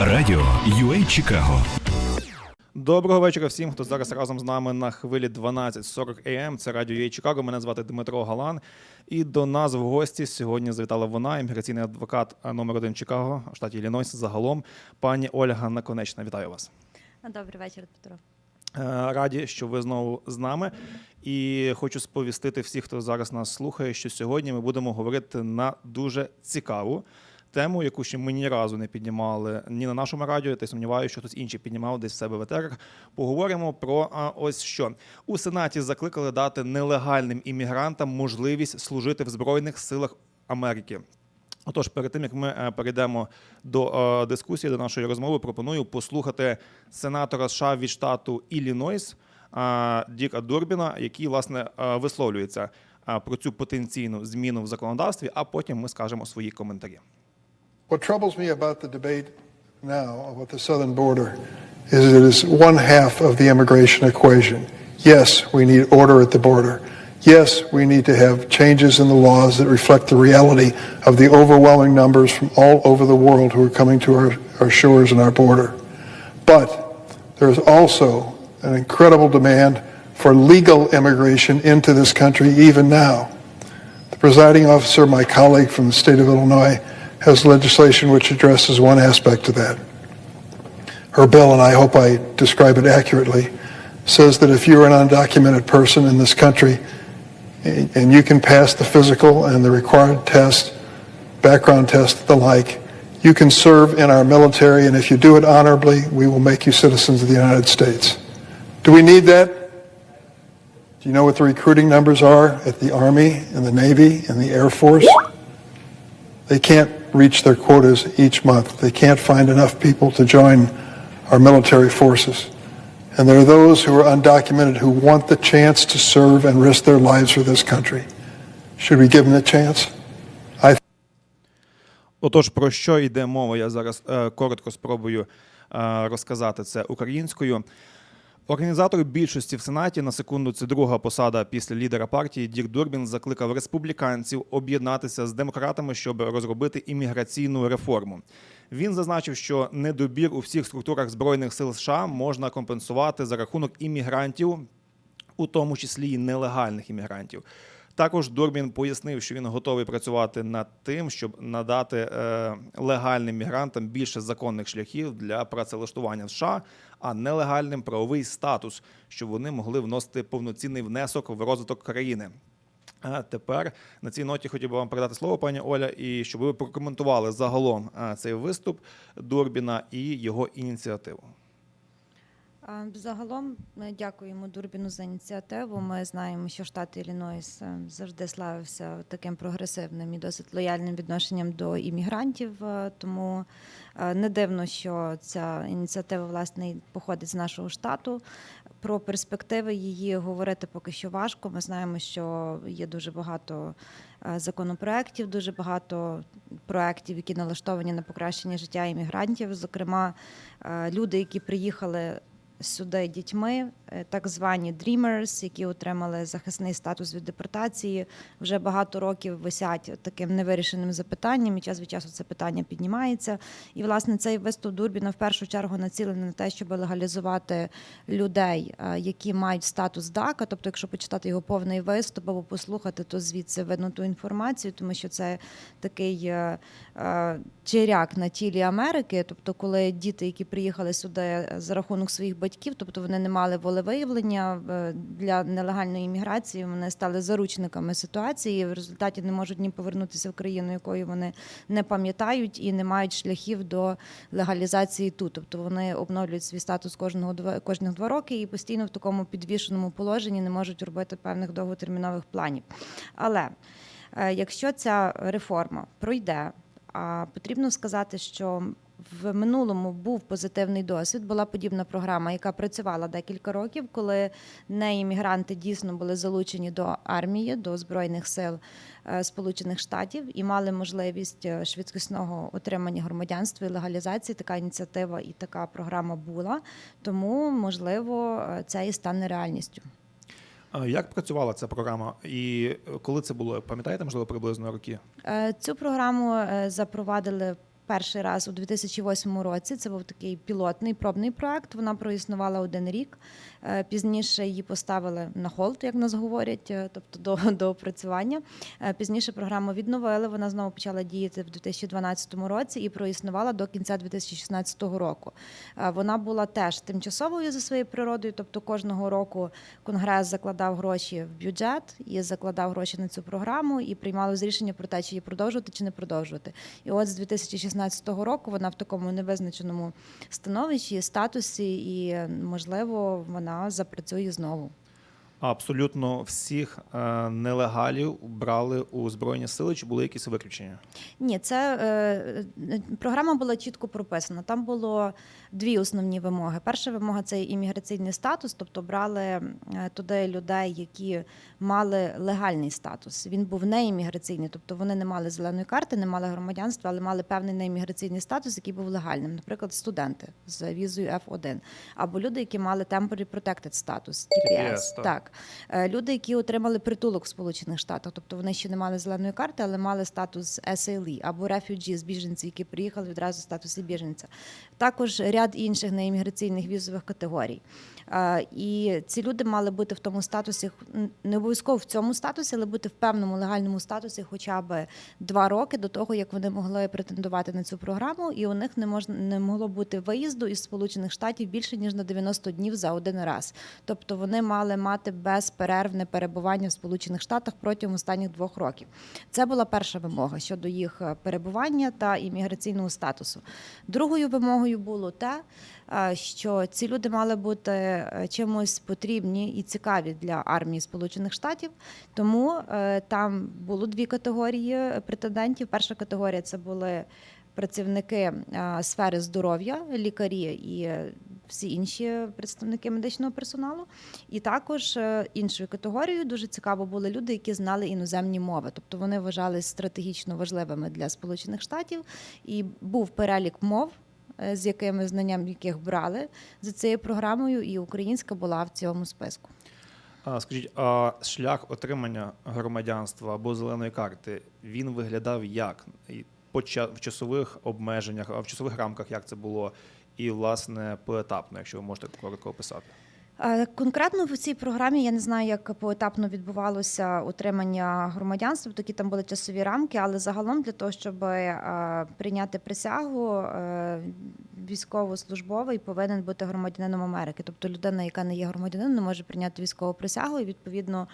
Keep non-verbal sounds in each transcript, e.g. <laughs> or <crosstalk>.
Радіо UA Чикаго Доброго вечора всім, хто зараз разом з нами на хвилі 12.40 АМ. Це радіо «Є Чикаго. Мене звати Дмитро Галан. І до нас в гості сьогодні завітала вона, імміграційний адвокат номер один Чикаго, в штаті Іллінойс, загалом, пані Ольга Наконечна. Вітаю вас. Добрий вечір, Петро. Е, Раді, що ви знову з нами. І хочу сповістити всіх, хто зараз нас слухає, що сьогодні ми будемо говорити на дуже цікаву тему, яку ще ми ні разу не піднімали ні на нашому радіо, та сумніваюся, що хтось інший піднімав десь в себе в етерах. Поговоримо про а, ось що у Сенаті закликали дати нелегальним іммігрантам можливість служити в Збройних силах Америки. Отож, перед тим як ми е, перейдемо до е, дискусії, до нашої розмови, пропоную послухати сенатора США від штату Іллінойс Діка Дурбіна, який власне е, висловлюється про цю потенційну зміну в законодавстві, а потім ми скажемо свої коментарі. What troubles me about the debate now about the southern border is it is one half of the immigration equation. Yes, we need order at the border. Yes, we need to have changes in the laws that reflect the reality of the overwhelming numbers from all over the world who are coming to our, our shores and our border. But there is also an incredible demand for legal immigration into this country even now. The presiding officer, my colleague from the state of Illinois, has legislation which addresses one aspect of that. Her bill, and I hope I describe it accurately, says that if you're an undocumented person in this country and you can pass the physical and the required test, background test, the like, you can serve in our military, and if you do it honorably, we will make you citizens of the United States. Do we need that? Do you know what the recruiting numbers are at the Army and the Navy and the Air Force? They can't reach their quotas each month. They can't find enough people to join our military forces. And there are those who are undocumented who want the chance to serve and risk their lives for this country. Should we give them the chance? I Отож, про що йде мова? Я зараз е, коротко спробую е, розказати це українською. Організатор більшості в Сенаті на секунду це друга посада після лідера партії Дік Дурбін закликав республіканців об'єднатися з демократами, щоб розробити імміграційну реформу. Він зазначив, що недобір у всіх структурах збройних сил США можна компенсувати за рахунок іммігрантів, у тому числі й нелегальних іммігрантів. Також Дурбін пояснив, що він готовий працювати над тим, щоб надати е, легальним мігрантам більше законних шляхів для працевлаштування в США, а нелегальним правовий статус, щоб вони могли вносити повноцінний внесок в розвиток країни. А тепер на цій ноті хотів би вам передати слово, пані Оля, і щоб ви прокоментували загалом е, цей виступ Дурбіна і його ініціативу. Загалом ми дякуємо Дурбіну за ініціативу. Ми знаємо, що штат Іллінойс е, завжди славився таким прогресивним і досить лояльним відношенням до іммігрантів. е, Тому е, не дивно, що ця ініціатива власне походить з нашого штату. Про перспективи її говорити поки що важко. Ми знаємо, що є дуже багато е, законопроєктів, дуже багато проєктів, які налаштовані на покращення життя іммігрантів. Зокрема, е, люди, які приїхали сюди дітьми, е, так звані Dreamers, які отримали захисний статус від депортації, вже багато років висять таким невирішеним запитанням, і час від часу це питання піднімається. І власне цей виступ Дурбіна в першу чергу націлений на те, щоб легалізувати людей, е, які мають статус ДАКа. Тобто, якщо почитати його повний виступ або послухати, то звідси видно ту інформацію, тому що це такий е, черяк на тілі Америки. Тобто, коли діти, які приїхали сюди за рахунок своїх батьків, тобто вони не мали волевиявлення е, для нелегальної імміграції, вони стали заручниками ситуації. В результаті не можуть ні повернутися в країну, якою вони не пам'ятають, і не мають шляхів до легалізації тут. Тобто вони обновлюють свій статус кожного кожних два роки і постійно в такому підвішеному положенні не можуть робити певних довготермінових планів. Але е, якщо ця реформа пройде, а потрібно сказати, що в минулому був позитивний досвід. Була подібна програма, яка працювала декілька років, коли неіммігранти дійсно були залучені до армії, до збройних сил е, Сполучених Штатів і мали можливість е, швидкісного отримання громадянства і легалізації. Така ініціатива і така програма була. Тому можливо е, це і стане реальністю. Як працювала ця програма? І коли це було? Пам'ятаєте, можливо, приблизно роки? Е, Цю програму е, запровадили перший раз у 2008 році. Це був такий пілотний пробний проект. Вона проіснувала один рік. Е, Пізніше її поставили на холд, як нас говорять, е, тобто до, <laughs> до опрацювання. Е, Пізніше програму відновили. Вона знову почала діяти в 2012 році і проіснувала до кінця 2016 року. Вона була теж тимчасовою за своєю природою, тобто кожного року конгрес закладав гроші в бюджет і закладав гроші на цю програму і приймалось рішення про те, чи її продовжувати чи не продовжувати. І от з 2016 року вона в такому невизначеному становищі, статусі, і можливо вона запрацює знову. Абсолютно всіх е, нелегалів брали у збройні сили, чи були якісь виключення? Ні, це е, е, програма була чітко прописана. Там було дві основні вимоги. Перша вимога це імміграційний статус, тобто брали е, туди людей, які мали легальний статус. Він був не імміграційний, тобто вони не мали зеленої карти, не мали громадянства, але мали певний неімміграційний статус, який був легальним. Наприклад, студенти з візою F1, або люди, які мали temporary protected статус, TPS. TPS, так. Так. Е, Люди, які отримали притулок в Сполучених Штатах, тобто вони ще не мали зеленої карти, але мали статус SLE, або рефюджі з біженців, які приїхали відразу в статусі біженця. Також ряд інших неімміграційних візових категорій. Е, І ці люди мали бути в тому статусі, не обов'язково в цьому статусі, але бути в певному легальному статусі хоча б два роки до того, як вони могли претендувати на цю програму, і у них не можна не могло бути виїзду із Сполучених Штатів більше ніж на 90 днів за один раз. Тобто вони мали мати безперервне перебування в Сполучених Штатах протягом останніх двох років. Це була перша вимога щодо їх е, перебування та імміграційного статусу. Другою вимогою було те, що ці люди мали бути е, чимось потрібні і цікаві для армії Сполучених Штатів. Тому е, там було дві категорії претендентів. Перша категорія це були працівники е, сфери здоров'я, лікарі і е, всі інші представники медичного персоналу. І також е, іншою категорією дуже цікаво були люди, які знали іноземні мови, тобто вони вважались стратегічно важливими для Сполучених Штатів. І був перелік мов. Е, З якими знанням яких брали за цією програмою, і українська була в цьому списку. А, скажіть, а шлях отримання громадянства або зеленої карти він виглядав як? По в часових обмеженнях, а в часових рамках як це було, і власне поетапно, якщо ви можете коротко описати. Е, Конкретно в цій програмі я не знаю, як поетапно відбувалося отримання громадянства, такі там були часові рамки, але загалом для того, щоб е, прийняти присягу, е, військовослужбовий повинен бути громадянином Америки. Тобто людина, яка не є громадянином, не може прийняти військову присягу, і відповідно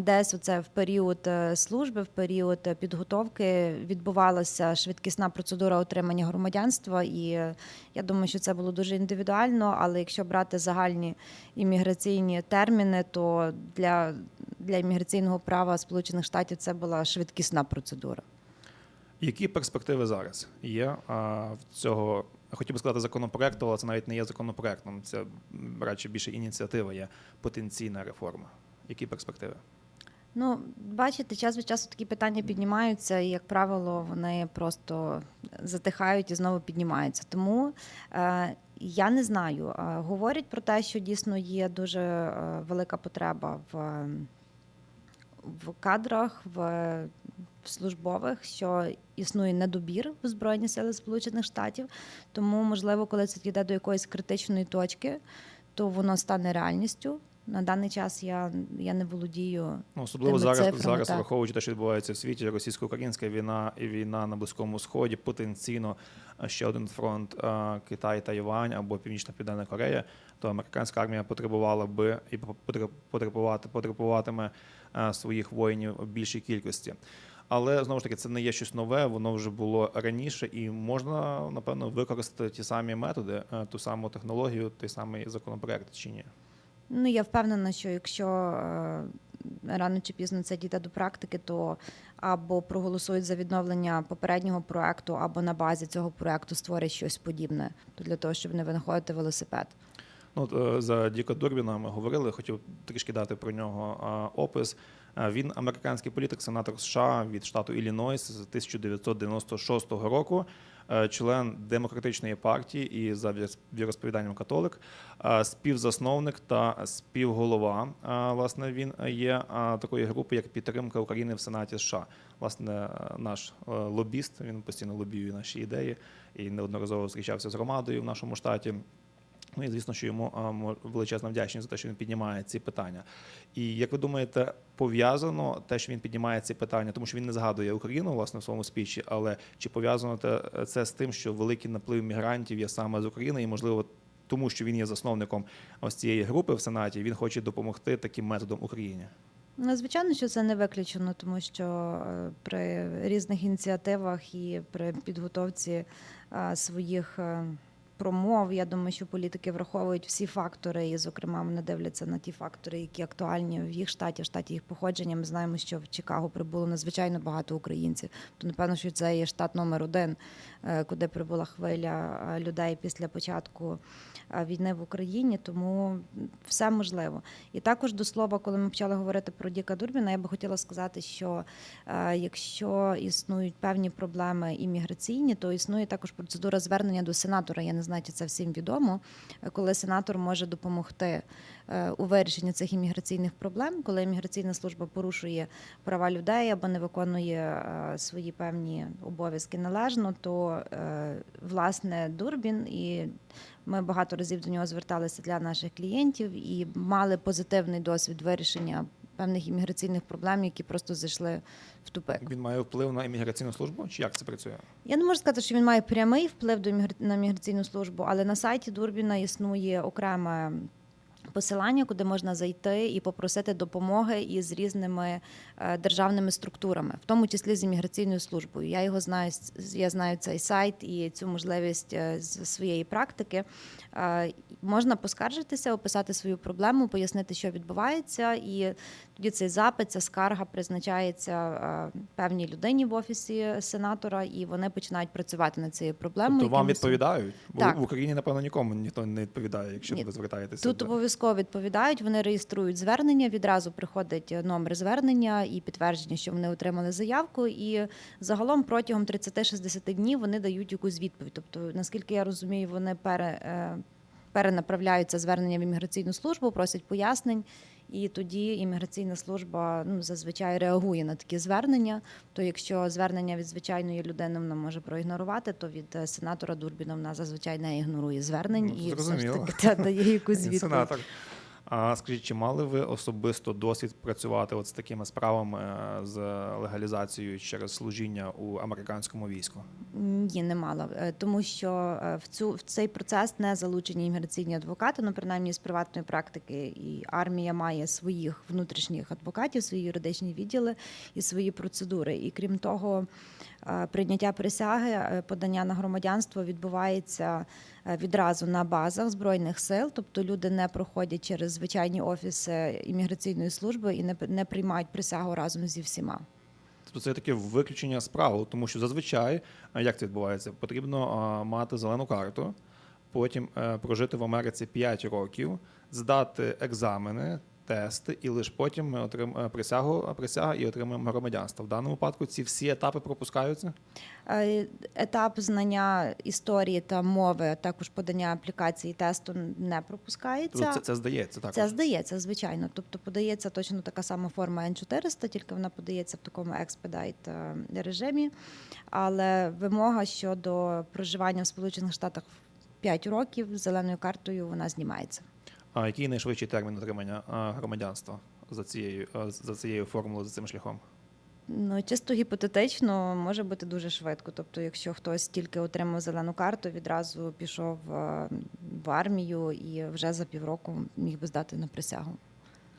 десь оце в період е, служби, в період підготовки відбувалася швидкісна процедура отримання громадянства. І е, я думаю, що це було дуже індивідуально. Але якщо брати загальні імміграційні терміни, то для, для імміграційного права Сполучених Штатів це була швидкісна процедура. Які перспективи зараз є а, в цього? Хотів би сказати законопроекту, але це навіть не є законопроектом. Це радше більше ініціатива є потенційна реформа. Які перспективи? Ну, бачите, час від часу такі питання піднімаються, і, як правило, вони просто затихають і знову піднімаються. Тому е, я не знаю. Е, говорять про те, що дійсно є дуже е, велика потреба в, в кадрах, в службових, що існує недобір в Збройні Сили Сполучених Штатів. Тому, можливо, коли це дійде до якоїсь критичної точки, то воно стане реальністю. На даний час я, я не володію Ну, особливо Тими зараз, цифрами, зараз так. враховуючи те, що відбувається в світі, російсько-українська війна і війна на Близькому Сході, потенційно ще один фронт а, Китай, Тайвань або Північна Південна Корея, то американська армія потребувала би і потреб- потребувати, потребуватиме а, своїх воїнів в більшій кількості. Але знову ж таки, це не є щось нове, воно вже було раніше, і можна напевно використати ті самі методи, е, ту саму технологію, той самий законопроект чи ні. Ну, я впевнена, що якщо е, рано чи пізно це дійде до практики, то або проголосують за відновлення попереднього проекту, або на базі цього проекту створять щось подібне то для того, щоб не винаходити велосипед. Ну, от, е, за Діка Дурбіна ми говорили, хотів трішки дати про нього опис. Е, Він американський політик, сенатор США від штату Іллінойс з 1996 року. е, член демократичної партії і за вір- віросповіданням католик, е, співзасновник та співголова. Власне, він є такої групи, як підтримка України в Сенаті США. Власне, наш лобіст, він постійно лобіює наші ідеї і неодноразово зустрічався з громадою в нашому штаті. Ну і звісно, що йому величезна вдячність за те, що він піднімає ці питання. І як ви думаєте, пов'язано те, що він піднімає ці питання, тому що він не згадує Україну власне в своєму спічі, але чи пов'язано це з тим, що великий наплив мігрантів є саме з України, і можливо. Тому що він є засновником ось цієї групи в Сенаті, він хоче допомогти таким методом Україні. Ну, звичайно, що це не виключено, тому що е, при різних ініціативах і при підготовці е, своїх е, промов, я думаю, що політики враховують всі фактори, і, зокрема, вони дивляться на ті фактори, які актуальні в їх штаті, штаті їх походження. Ми знаємо, що в Чикаго прибуло надзвичайно багато українців. То напевно, що це є штат номер один, е, куди прибула хвиля е, людей після початку війни в Україні. Тому все можливо. І також до слова, коли ми почали говорити про Діка Дурбіна, я би хотіла сказати, що якщо існують певні проблеми імміграційні, то існує також процедура звернення до сенатора. Я не знаю, чи це всім відомо, коли сенатор може допомогти у вирішенні цих імміграційних проблем, коли імміграційна служба порушує права людей або не виконує е, свої певні обов'язки належно, то е, власне Дурбін і ми багато разів до нього зверталися для наших клієнтів і мали позитивний досвід вирішення певних імміграційних проблем, які просто зайшли в тупик. Він має вплив на імміграційну службу, чи як це працює? Я не можу сказати, що він має прямий вплив до іммігр- на міграційну службу, але на сайті Дурбіна існує окреме. Посилання, куди можна зайти і попросити допомоги із різними е, державними структурами, в тому числі з імміграційною службою. Я його знаю, я знаю цей сайт і цю можливість е, з своєї практики. Е, Можна поскаржитися, описати свою проблему, пояснити, що відбувається, і тоді цей запит, ця скарга призначається певній людині в офісі сенатора, і вони починають працювати над цією проблемою. Тобто вам відповідають? Бо Так. в Україні, напевно, нікому ніхто не відповідає, якщо Ні. ви звертаєтеся. Тут до- обов'язково відповідають. Вони реєструють звернення. Відразу приходить номер звернення і підтвердження, що вони отримали заявку. І загалом протягом 30-60 днів вони дають якусь відповідь. Тобто, наскільки я розумію, вони пере, е, перенаправляють це звернення в імміграційну службу, просять пояснень. І тоді імміграційна служба ну зазвичай реагує на такі звернення. То якщо звернення від звичайної людини вона може проігнорувати, то від е, сенатора Дурбіна вона зазвичай не ігнорує звернень Ну, і все ж таки та, дає якусь відповідь. А скажіть, чи мали ви особисто досвід працювати от з такими справами е, з легалізацією через служіння у американському війську? Ні, не мала, Е, тому що е, в цю в цей процес не залучені імміграційні адвокати. Ну принаймні з приватної практики, і армія має своїх внутрішніх адвокатів, свої юридичні відділи і свої процедури. І крім того, прийняття присяги, е, подання на громадянство відбувається е, відразу на базах збройних сил, тобто люди не проходять через звичайні офіси імміграційної служби і не не приймають присягу разом зі всіма. Тобто це таке виключення з правил, тому що зазвичай, як це відбувається? Потрібно мати зелену карту, потім е, прожити в Америці 5 років, здати екзамени, тести, і лише потім ми отримаємо присягу присяга і отримаємо громадянство. В даному випадку ці всі етапи пропускаються. Е, Етап знання історії та мови, а також подання аплікації тесту не пропускається. Тобто це, це здається також. Це здається, звичайно. Тобто подається точно така сама форма N400, тільки вона подається в такому експедайт е, режимі. Але вимога щодо проживання в Сполучених Штатах 5 років з зеленою картою вона знімається. А який найшвидший термін отримання громадянства за цією за цією формулою, за цим шляхом? Ну, чисто гіпотетично може бути дуже швидко. Тобто, якщо хтось тільки отримав зелену карту, відразу пішов в армію і вже за півроку міг би здати на присягу.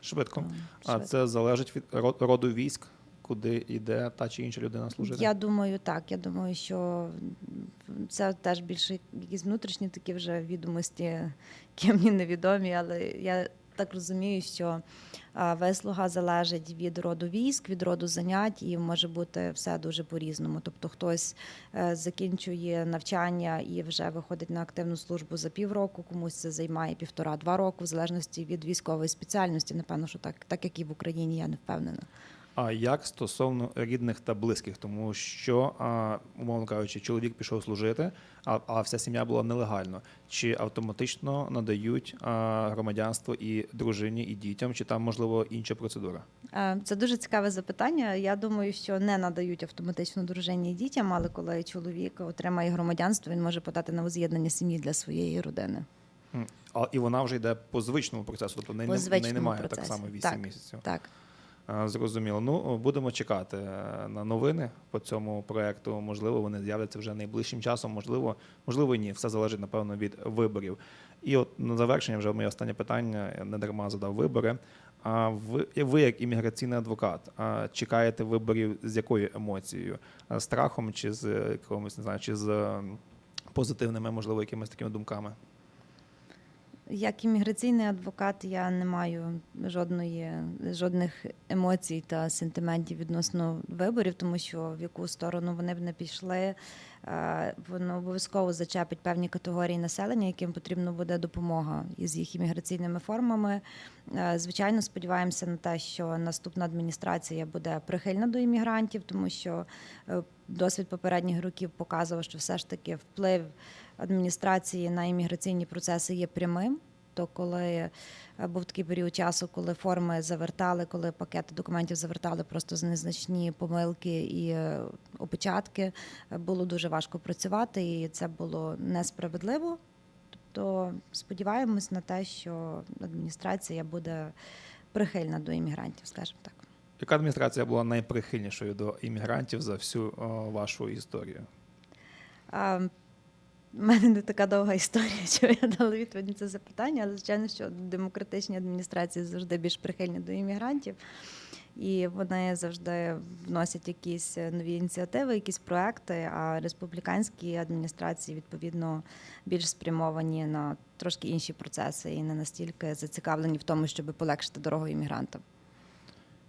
Швидко. А це залежить від роду військ, куди йде та чи інша людина служити? Я думаю, так. Я думаю, що це теж більше якісь внутрішні такі вже відомості, які мені невідомі, але я так розумію, що вислуга залежить від роду військ, від роду занять, і може бути все дуже по-різному. Тобто хтось е, закінчує навчання і вже виходить на активну службу за півроку, комусь це займає півтора-два роки, в залежності від військової спеціальності. Напевно, що так, так як і в Україні, я не впевнена. А як стосовно рідних та близьких, тому що, а, умовно кажучи, чоловік пішов служити, а, а вся сім'я була нелегально. Чи автоматично надають а, громадянство і дружині, і дітям, чи там можливо інша процедура? Е, Це дуже цікаве запитання. Я думаю, що не надають автоматично дружині і дітям, але коли чоловік отримає громадянство, він може подати на воз'єднання сім'ї для своєї родини. А і вона вже йде по звичному процесу, тобто не- звичному немає так само 8 Так. місяців. Так. А, Зрозуміло. Ну будемо чекати е, на новини по цьому проекту. Можливо, вони з'являться вже найближчим часом. Можливо, можливо, ні. Все залежить напевно від виборів. І от на завершення, вже моє останнє питання. Я не дарма задав вибори. А ви, ви як імміграційний адвокат, а, чекаєте виборів з якою емоцією? Страхом чи з е, якимось не знаю, чи з е, позитивними, можливо, якимись такими думками? Як імміграційний адвокат, я не маю жодної жодних емоцій та сентиментів відносно виборів, тому що в яку сторону вони б не пішли, воно обов'язково зачепить певні категорії населення, яким потрібна буде допомога із їх імміграційними формами. Е, Звичайно, сподіваємося на те, що наступна адміністрація буде прихильна до іммігрантів, тому що е, досвід попередніх років показував, що все ж таки вплив адміністрації на імміграційні процеси є прямим. То коли е, був такий період часу, коли форми завертали, коли пакети документів завертали просто з незначні помилки і е, опечатки, е, було дуже важко працювати, і це було несправедливо. Тобто сподіваємось на те, що адміністрація буде прихильна до іммігрантів, скажімо так. Яка адміністрація була найприхильнішою до іммігрантів за всю вашу історію? В мене не така довга історія, що я дала відповідь на це запитання, але звичайно, що демократичні адміністрації завжди більш прихильні до іммігрантів, і вони завжди вносять якісь нові ініціативи, якісь проекти. А республіканські адміністрації відповідно більш спрямовані на трошки інші процеси і не настільки зацікавлені в тому, щоб полегшити дорогу іммігрантам.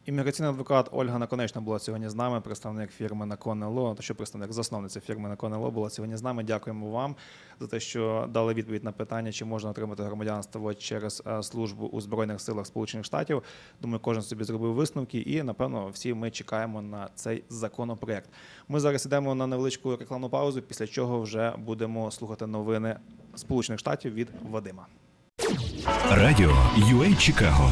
Імміграційний адвокат Ольга Наконечна була сьогодні з нами, представник фірми Наконе Ло, що представник засновниця фірми Наконе Ло була сьогодні з нами. Дякуємо вам за те, що дали відповідь на питання, чи можна отримати громадянство через е, службу у збройних силах Сполучених Штатів. Думаю, кожен собі зробив висновки, і напевно всі ми чекаємо на цей законопроект. Ми зараз йдемо на невеличку рекламну паузу, після чого вже будемо слухати новини Сполучених Штатів від Вадима. Радіо UA Чикаго